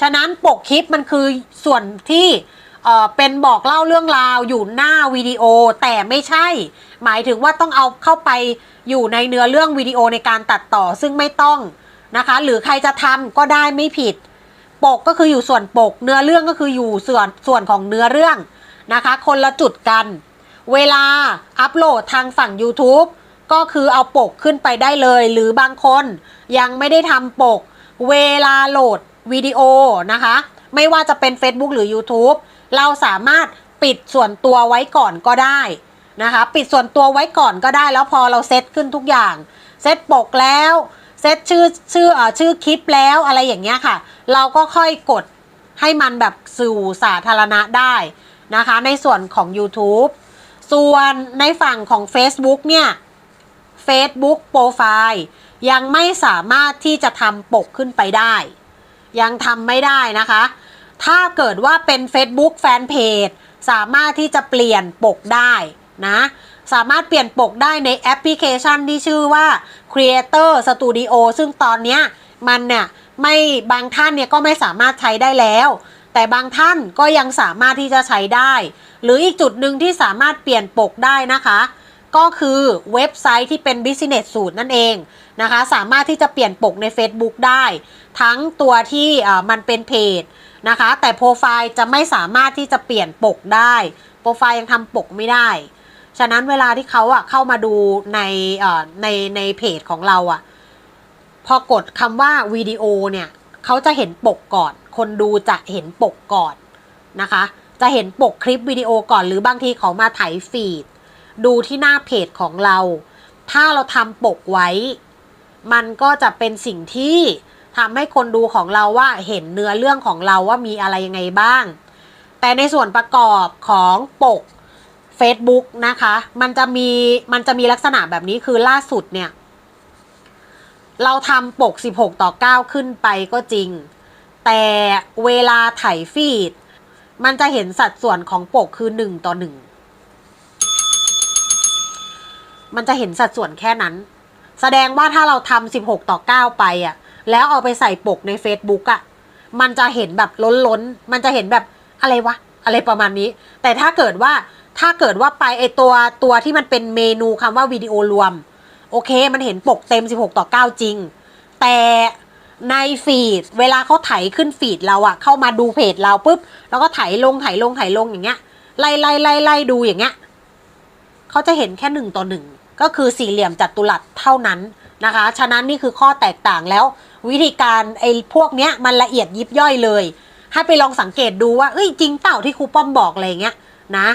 ฉะนั้นปกคลิปมันคือส่วนที่เอ่อเป็นบอกเล่าเรื่องราวอยู่หน้าวิดีโอแต่ไม่ใช่ หมายถึงว่าต้องเอาเข้าไปอยู่ในเนื้อเรื่องวิดีโอในการตัดต่อซึ่งไม่ต้องนะคะ หรือใครจะทำก็ได้ไม่ผิด ปกก็คืออยู่ส่วนปก เนื้อเรื่องก็คืออยู่ส่วนส่วนของเนื้อเรื่องนะคะ คนละจุดกัน เวลาอัปโหลดทางฝั่ง YouTube ก็คือเอาปกขึ้นไปได้เลย หรือบางคนยังไม่ได้ทำปก เวลาโหลด วิดีโอนะคะ ไม่ว่าจะเป็น Facebook หรือ YouTube เราสามารถปิดส่วนตัวไว้ก่อนก็ได้นะคะ ปิดส่วนตัวไว้ก่อนก็ได้แล้วพอเราเซตขึ้นทุกอย่าง เซตปกแล้วเซตชื่อชื่อเอ่อชื่อคลิปแล้วอะไรอย่างเงี้ยค่ะ เราก็ค่อยกดให้มันแบบสู่สาธารณะได้นะคะ ในส่วนของ YouTube ส่วนในฝั่งของ Facebook เนี่ย Facebook Profile ยังไม่สามารถที่จะทำปกขึ้นไปได้ ยังทำไม่ได้นะคะ ถ้าเกิดว่าเป็น Facebook Fanpage สามารถที่จะเปลี่ยนปกได้นะ สามารถเปลี่ยนปกได้ในแอปพลิเคชันที่ชื่อว่า Creator Studio ซึ่งตอนนี้มันเนี่ยไม่บางท่านเนี่ยก็ไม่สามารถใช้ได้แล้ว แต่บางท่านก็ยังสามารถที่จะใช้ได้ หรืออีกจุดหนึ่งที่สามารถเปลี่ยนปกได้นะคะ ก็คือเว็บไซต์ที่เป็น Business สูตรนั่นเองนะคะ สามารถที่จะเปลี่ยนปกใน Facebook ได้ ทั้งตัวที่มันเป็นเพจนะคะ แต่โปรไฟล์จะไม่สามารถที่จะเปลี่ยนปกได้ โปรไฟล์ยังทำปกไม่ได้ ฉะนั้นเวลาที่เขาอะเข้ามาดูในในในเพจของเราอะ พอกดคำว่าวิดีโอเนี่ยเขาจะเห็นปกก่อน คนดูจะเห็นปกก่อนนะคะ จะเห็นปกคลิปวิดีโอก่อนหรือบางทีเขามาไถฟีด ดูที่หน้าเพจของเรา ถ้าเราทำปกไว้ มันก็จะเป็นสิ่งที่ทำให้คนดูของเราว่าเห็นเนื้อเรื่องของเราว่ามีอะไรยังไงบ้าง แต่ในส่วนประกอบของปก Facebook นะคะ มันจะมีมันจะมีลักษณะแบบนี้คือล่าสุดเนี่ย เราทำปก 16 ต่อ 9 ขึ้นไปก็จริง แต่เวลาไถฟีด มันจะเห็นสัดส่วนของปกคือ 1 ต่อ 1 มันจะเห็นสัดส่วนแค่นั้น แสดงว่าถ้าเราทำ16ต่อ9ไปอะ แล้วเอาไปใส่ปกใน Facebook อะ มันจะเห็นแบบล้นๆมันจะเห็นแบบอะไรวะ อะไรประมาณนี้ แต่ถ้าเกิดว่าถ้าเกิดว่าไปไอตัวตัวที่มันเป็นเมนูคำว่าวิดีโอรวม โอเค มันเห็นปกเต็ม 16 ต่อ 9 จริง แต่ในฟีดเวลาเขาไถขึ้นฟีดเราอะเข้ามาดูเพจเราปุ๊บ แล้วก็ไถลงไถลงไถลงอย่างเงี้ยไล่ไล่ไล่ไล่ดูอย่างเงี้ยเขาจะเห็นแค่หนึ่งต่อหนึ่ง ก็คือสี่เหลี่ยมจัตุรัสเท่านั้นนะคะ ฉะนั้นนี่คือข้อแตกต่างแล้ว วิธีการไอ้พวกเนี้ยมันละเอียดยิบย่อยเลย ให้ไปลองสังเกตดูว่าเอ้ยจริงเต่าที่ครูป้อมบอกอะไรเงี้ยนะ